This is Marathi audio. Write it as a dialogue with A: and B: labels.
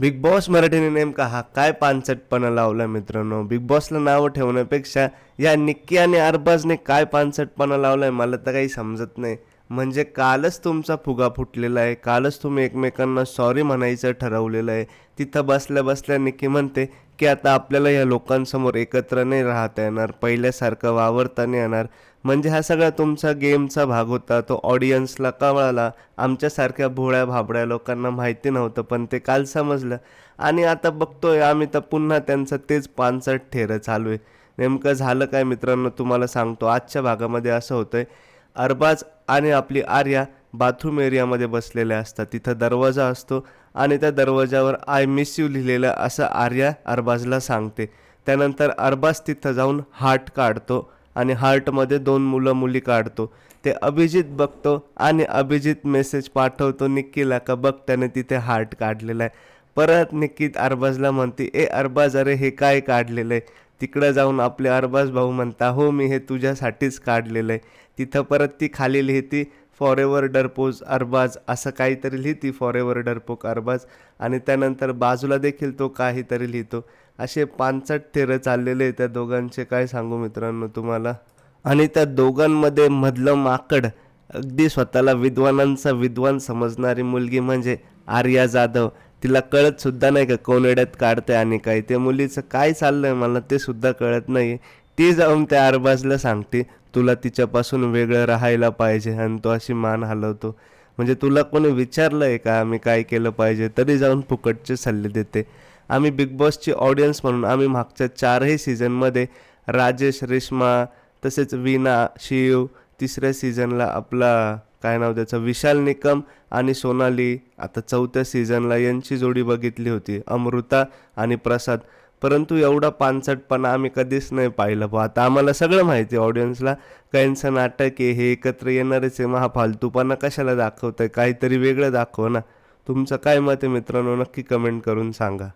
A: बिग बॉस मराठीने नेमका हा काय पानसटपणा लावला मित्रांनो? बिग बॉसला नावं ठेवण्यापेक्षा या निक्की आणि अरबाजने काय पानसटपणा लावलाय मला तर काही समजत नाही. म्हणजे कालच तुमचा फुगा फुटलेला आहे कालच तुम्ही एकमेकांना सॉरी म्हणायचं ठरवलेलं आहे. तिथं बसल्या बसल्या निकी म्हणते की आता आपल्याला या लोकांसमोर एकत्र नाही राहता येणार पहिल्यासारखं वावरता नाही येणार. म्हणजे हा सगळा तुमचा गेमचा भाग होता तो ऑडियन्सला कळाला. आमच्यासारख्या भोळ्या भाबड्या लोकांना माहिती नव्हतं पण ते काल समजलं. आणि आता बघतोय आम्ही तर पुन्हा त्यांचं तेच पानसट ठेरं चालू आहे. नेमकं झालं काय मित्रांनो तुम्हाला सांगतो. आजच्या भागामध्ये असं होतं आहे अरबाज आणि आपली आर्या बाथरूम एरियामध्ये बसलेल्या असतात. तिथं दरवाजा असतो आणि त्या दरवाजावर आय मिस यू लिहिलेलं असं आर्या अरबाजला सांगते. त्यानंतर अरबाज तिथं जाऊन हार्ट काढतो आणि हार्टमध्ये दोन मुलं मुली काढतो. ते अभिजित बघतो आणि अभिजित मेसेज पाठवतो निक्कीला का बघ त्याने तिथे हार्ट काढलेला आहे. परत निक्कीत अरबाजला म्हणते ए अरबाज अरे हे काय काढलेलं आहे? तिकडं जाऊन आपले अरबाज भाऊ म्हणता हो मी हे तुझ्यासाठीच काढलेलं आहे तिथं परत ती खाली लिहिती फॉर एव्हर डरपोज अरबाज असं काहीतरी लिहिती फॉर एव्हर डरपोक अरबाज आणि त्यानंतर बाजूला देखील तो काहीतरी लिहितो. असे पानसट थेरं चाललेले आहे त्या दोघांचे काय सांगू मित्रांनो तुम्हाला? आणि त्या दोघांमध्ये मधलं माकड अगदी स्वतःला विद्वानांचा विद्वान समजणारी मुलगी म्हणजे आर्या जाधव. तिला कळत सुद्धा नाही का कोनेड्यात काढते आणि काय. ते मुलीचं काय चाललंय मला ते सुद्धा कळत नाही ती जाऊन त्या अरबाजला सांगते तुला तिच्यापासून वेगळं राहायला पाहिजे आणि तो अशी मान हलवतो. म्हणजे तुला कोणी विचारलंय का आम्ही काय केलं पाहिजे? तरी जाऊन फुकटचे सल्ले देते. आम्ही बिग बॉसची ऑडियन्स म्हणून आम्ही मागच्या चारही सीझनमध्ये राजेश रेश्मा तसेच वीणा शिव तिसऱ्या सीझनला आपला काय नाव त्याचं विशाल निकम आणि सोनाली आता चौथ्या सीझनला यांची जोडी बघितली होती. अमृता आणि प्रसाद. परंतु एवढा पानसटपणा आम्ही कधीच नाही पाहिलं बुवा. आता आम्हाला सगळं माहिती आहे ऑडियन्सला काहींचं नाटक आहे हे एकत्र येणारच आहे महाफालतूपणा कशाला दाखवतं आहे काहीतरी वेगळं दाखव ना. तुमचं काय मत आहे मित्रांनो? नक्की कमेंट करून सांगा.